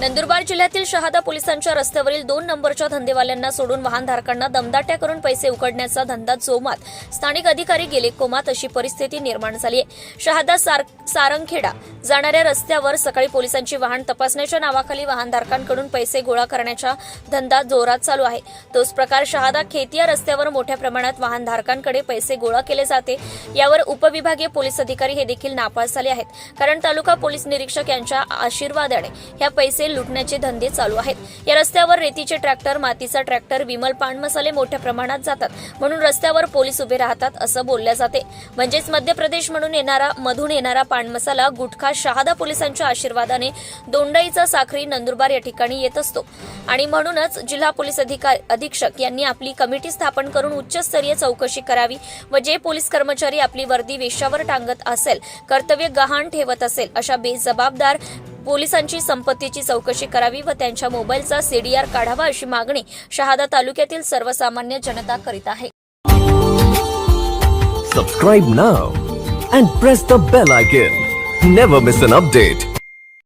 नंदुरबार जिल्ह्यातील शहादा पोलिसांच्या रस्त्यावरील दोन नंबरच्या धंदेवाल्यांना सोडून वाहनधारकांना दमदाट्या करून पैसे उकडण्याचा धंदा जोमात. स्थानिक अधिकारी गेले कोमात अशी परिस्थिती निर्माण झाली आहे. शहादा सार सारंगखेडा जाणाऱ्या रस्त्यावर सकाळी पोलिसांची वाहन तपासण्याच्या नावाखाली वाहनधारकांकडून पैसे गोळा करण्याचा धंदा जोरात चालू आहे. तोच प्रकार शहादा खेतिया रस्त्यावर मोठ्या प्रमाणात वाहनधारकांकडे पैसे गोळा केले जाते. यावर उपविभागीय पोलीस अधिकारी हे देखील नापास झाले आहेत. कारण तालुका पोलीस निरीक्षक यांच्या आशीर्वादाने ह्या पैसे लुटण्याचे धंदे चालू आहेत. या रस्त्यावर रेतीचे ट्रॅक्टर मातीचा ट्रॅक्टर विमल पान मसाले मोठ्या प्रमाणात जातात. म्हणून रस्त्यावर पोलीस उभे राहतात असं बोलल्या जाते. म्हणजेच मध्य प्रदेश म्हणून येणारा मधून येणारा पान मसाला गुटखा शहादा पोलिसांच्या आशीर्वादाने दोंडाईचा साखरी नंदुरबार या ठिकाणी येत असतो. आणि म्हणूनच जिल्हा पोलीस अधीक्षक यांनी आपली कमिटी स्थापन करून उच्चस्तरीय चौकशी करावी व जे पोलीस कर्मचारी आपली वर्दी वेशावर टांगत असेल कर्तव्य गहाण ठेवत असेल अशा बेजबाबदार पोलिसांची संपत्तीची चौकशी करावी व त्यांच्या मोबाईलचा सीडीआर काढावा अशी मागणी शहादा तालुक्यातील सर्वसामान्य जनता करीत आहे. Subscribe now and press the bell icon never miss an update